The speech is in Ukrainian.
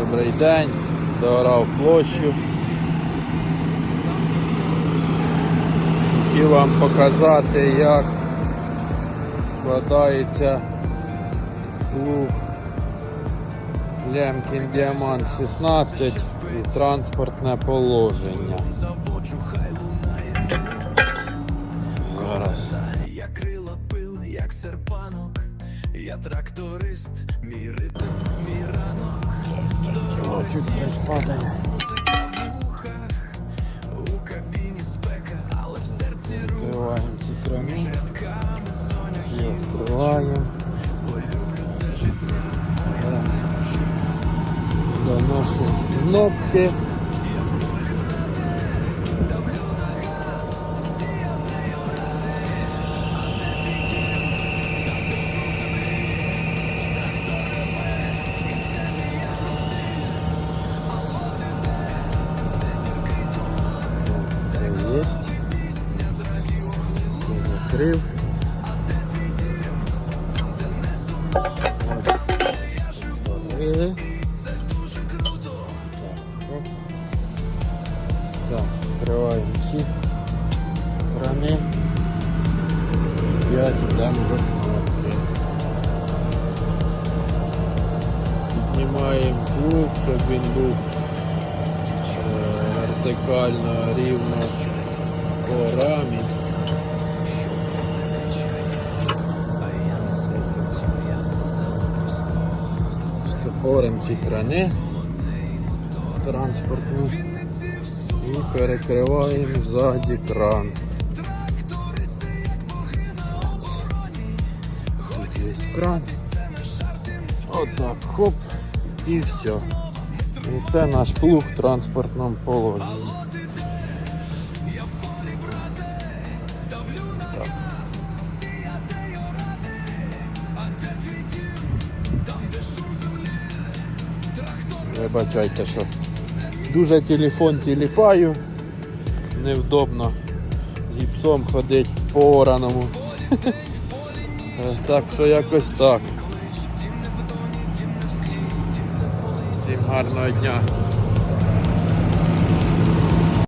Добрий день, доорав площу. Хотів вам показати, як складається плуг Лемкін Діамант 16 і транспортне положення. Зараз. Я крила пил, як серпанок, я тракторист, мій ритм, О, чуть не падає. Відкриваємо ці крани. І відкриваємо. До кнопки. Закрив. Закрили. Так. Так, відкриваємо ці крани. П'ять йдемо до кнопки. Піднімаємо плуг, щоб він був е, вертикально рівно по рамі. Ці крани транспортну і перекриваємо ззаді кран. Тут є кран. Отак, хоп, і все. І це наш плуг в транспортному положенні. Вибачайте, що дуже телефон тіліпаю, невдобно гіпсом ходить по ораному. Е, Так що якось так. Всім гарного дня.